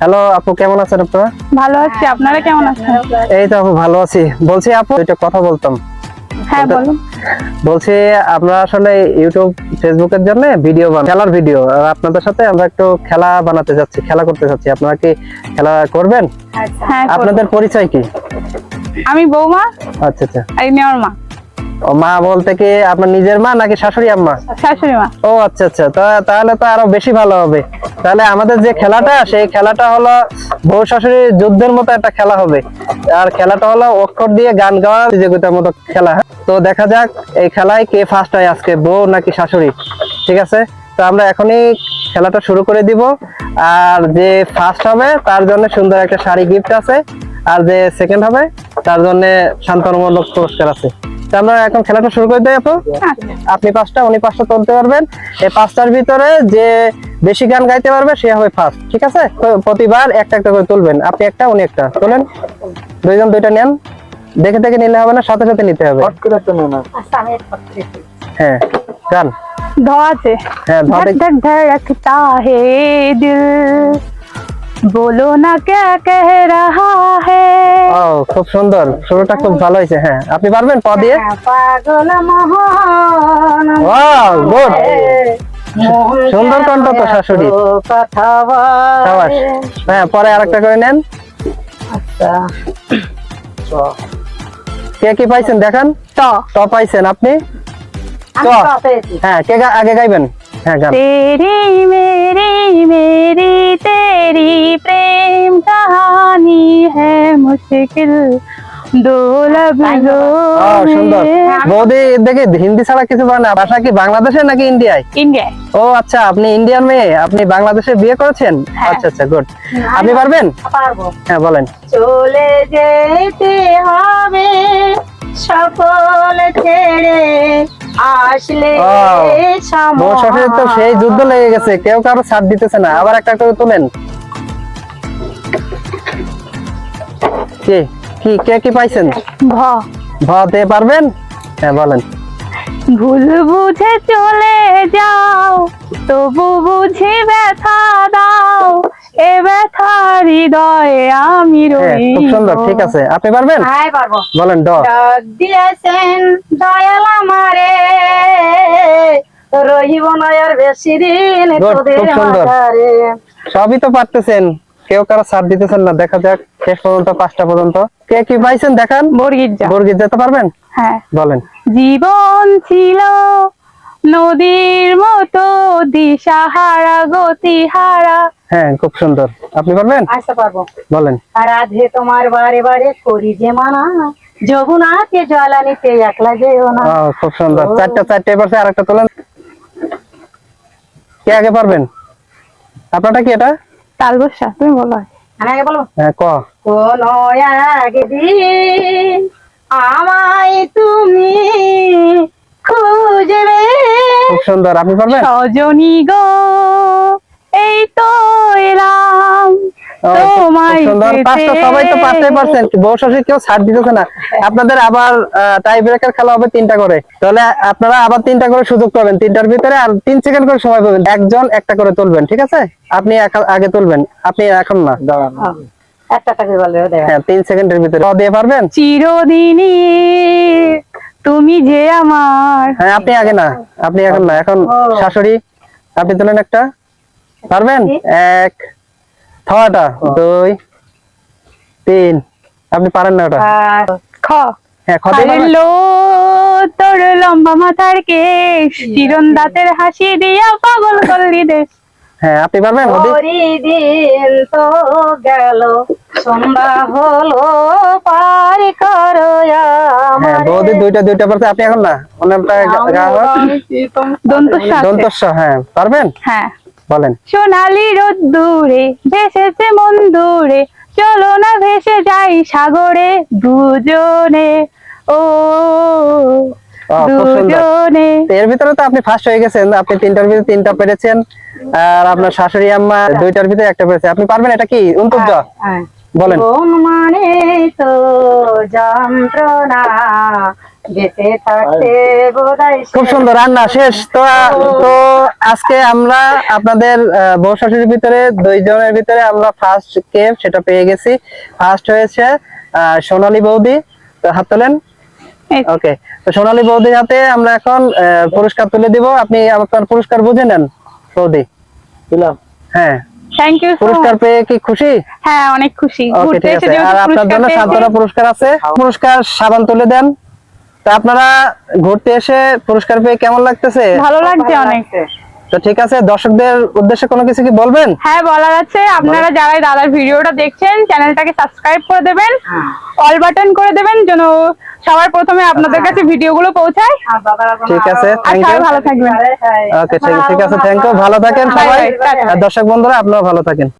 Hello আপু কেমন আছেন আপনারা? ভালো আছি আপনারা কেমন আছেন? এই তো আপু ভালো আছি। বলছি আপু এটা কথা বলতাম। হ্যাঁ বলুন। বলছি আমরা আসলে ইউটিউব ফেসবুকের জন্য ভিডিও বানাই খেলার ভিডিও আর আপনাদের সাথে আমরা একটু খেলা বানাতে যাচ্ছি খেলা করতে যাচ্ছি। আপনারা কি খেলা করবেন? হ্যাঁ আপনাদের পরিচয় কি? আমি বৌমা আচ্ছা আচ্ছা। আর মা। ও মা বলতে কি আপনার নিজের মা নাকি শাশুড়ি আম্মা? শাশুড়ি মা। ও আচ্ছা আচ্ছা। তাহলে তো আরও বেশি ভালো হবে। তাহলে আমাদের যে খেলাটা সেই খেলাটা হলো বউ শাশুড়ি যুদ্ধের মতো একটা খেলা হবে। আর খেলাটা হলো অক্ষর দিয়ে গান গাওয়া প্রতিযোগিতার মতো খেলা হ্যাঁ? তো দেখা যাক এই খেলায় কে ফার্স্ট হয় আজকে বউ নাকি শাশুড়ি? ঠিক আছে? তো আমরা এখনই খেলাটা শুরু করে দিব। আর যে ফার্স্ট হবে তার জন্য সুন্দর একটা শাড়ি গিফট আছে। আর যে সেকেন্ড হবে তার জন্য শান্তনুমূলক পুরস্কার আছে। আমরা এখন খেলাটা শুরু করে দেয় আপু। আচ্ছা। আপনি পাঁচটা উনি পাঁচটা তুলতে পারবেন। এই পাঁচটার ভিতরে যে বেশি গান গাইতে পারবে সে হবে ফার্স্ট ঠিক আছে? প্রতিবার একটা একটা করে তুলবেন। আপনি একটা উনি একটা। তোলেন। দুইজন দুইটা নেন। দেখে দেখে নিলে হবে না সাথে সাথে নিতে হবে। আচ্ছা, হ্যাঁ গান। ধোয়া আছে। হ্যাঁ ধোয়া চাহে দিল। বলো না কে কে রাহা হে। ও খুব সুন্দর। শুরুটা খুব ভালো হয়েছে হ্যাঁ। আপনি পারবেন পা দিয়ে? হ্যাঁ, পাগল মহান। Wow good. সুন্দর কণ্ঠ তো শাশুড়ি। হ্যাঁ পরে আরেকটা করে নেন। আচ্ছা। কে কি পাইছেন দেখেন। ট। ট পাইছেন আপনি? হ্যাঁ কে আগে গাইবেন? হ্যাঁ গান। তেরি মেরি মেরি তেরি প্রেম কাহানি মুশকিল হিন্দি ছাড়া কিছু ভাষা কি নাকি ইন্ডিয়ায়? ও আচ্ছা আপনি মেয়ে? আপনি বাংলাদেশে বিয়ে করেছেন? আচ্ছা আচ্ছা গুড। আপনি পারবেন? হ্যাঁ বলেন। চলে যেতে হবে। সকল ছেড়ে আসলে ও, তো সেই যুদ্ধ লেগে গেছে কেউ কারও ছাড় দিতেছে না। আবার একটা করে তুলেন। কি? কি? কে কি পাইছেন? ভ। ভ দিয়ে পারবেন? হ্যাঁ বলেন। ভুল বুঝে চলে যাও তবু বুঝি ব্যথা দাও। এ ব্যথা হৃদয়ে আমি হ্যাঁ রই খুব সুন্দর ঠিক আছে। আপনি পারবেন? হ্যাঁ পারব। বলেন ড। দিয়েছেন দয়াল আমারে। রহিব নয়ার বেশি দিন তোদের মাঝারে। সবই তো পারতেছেন। কেউ কারও ছাড় দিতেছেন না। দেখা যাক শেষ পর্যন্ত পাঁচটা পর্যন্ত। কে কি পাইছেন দেখান? বর্গির যা বর্গিত যেতে পারবেন? হ্যাঁ। বলেন। জীবন ছিল নদীর মতো দিশাহারা গতিহারা। হ্যাঁ খুব সুন্দর। আপনি পারবেন আসতে পারব। বলেন। রাধে তোমার বারে বারে করি যে মানা যমুনাকে জ্বালানিতে একলা যেও না। ও, খুব সুন্দর। চারটা চারটে পারছে আর একটা তোলেন। কে আগে পারবেন? আপনারটা কি এটা? তাল বসা তুমি বলো। আমি আগে বলব? হ্যাঁ ক? কোন একদিন আমায় তুমি খুঁজবে। খুব সুন্দর। আপনি পারবেন? সজনী গো এই তো এলাম। ও, খুব- খুব তোমায় সুন্দর। পাঁচটা সবাই তো পাঁচটাই পারছেন। বউ শাশুড়ি কেউ ছাড় দিতেছে না আপনাদের আবার টাই ব্রেকার খেলা হবে তিনটা করে। তাহলে আপনারা আবার তিনটা করে সুযোগ পাবেন। তিনটার ভিতরে আর তিন সেকেন্ড করে সময় পাবেন। একজন একটা করে তুলবেন ঠিক আছে? আপনি আগে তুলবেন। আপনি এখন না। একটা টাকা বলে হ্যাঁ তিন সেকেন্ডের ভিতরে। দিয়ে পারবেন? চিরদিনই তুমি যে আমার। হ্যাঁ আপনি আগে না। আপনি এখন না। এখন শাশুড়ি আপনি তুলেন একটা। পারবেন? এক ছটা দুই তিন। আপনি পারেন না ওটা? খ। হ্যাঁ তোর লম্বা মাথার কেশ চিরন দাঁতের হাসি দিয়া পাগল করলি দেশ। হ্যাঁ আপনি পারবেন দিন তো গেল সন্ধ্যা হলো পার করো হ্যাঁ বৌদি দুইটা দুইটা পারছে আপনি এখন না। অনেকটা দন্তস্ব হ্যাঁ পারবেন? হ্যাঁ। বলেন। সোনালি রোদ দূরে ভেসেছে মন দূরে চলো না ভেসে যাই সাগরে দুজনে ও। দুজনে। এর ভিতরে তো আপনি ফার্স্ট হয়ে গেছেন আপনি তিনটার ভিতরে তিনটা পেরেছেন আর আপনার শাশুড়ি আম্মা দুইটার ভিতরে একটা পেরেছে। আপনি পারবেন এটা কি? উনতুব্জ বলেন। জীবন মানে তো যন্ত্রণা খুব সুন্দর রান্না শেষ। তো তো আজকে আমরা আপনাদের বউ শাশুড়ির ভিতরে দুইজনের ভিতরে আমরা ফার্স্ট কে সেটা পেয়ে গেছি। ফার্স্ট হয়েছে সোনালী বৌদি। তো হাত তোলেন। ওকে তো সোনালী বৌদির হাতে আমরা এখন আহ, পুরস্কার তুলে দিব। আপনি আপনার পুরস্কার বুঝে নেন বৌদি। দিলাম। হ্যাঁ। থ্যাংক ইউ পুরস্কার পেয়ে কি খুশি? হ্যাঁ অনেক খুশি। ঘুরতে এসে আর আপনার জন্য। সান্ত্বনা পুরস্কার আছে। পুরস্কার সাবান তুলে দেন। তো আপনারা ঘুরতে এসে পুরস্কার পেয়ে কেমন লাগতেছে? ভালো লাগছে অনেক। তো ঠিক আছে দর্শকদের উদ্দেশ্যে কোনো কিছু কি বলবেন? হ্যাঁ বলার আছে। আপনারা যারা দাদার ভিডিওটা দেখছেন চ্যানেলটাকে সাবস্ক্রাইব করে দেবেন হ্যাঁ। অল বাটন করে দেবেন যেন সবার প্রথমে আপনাদের কাছে ভিডিওগুলো পৌঁছায়। কোনো ঠিক আছে থ্যাংক ইউ ভালো থাকবেন। ওকে ঠিক ঠিক আছে থ্যাংক ইউ ভালো থাকেন সবাই। আর দর্শক বন্ধুরা আপনারা ভালো থাকেন।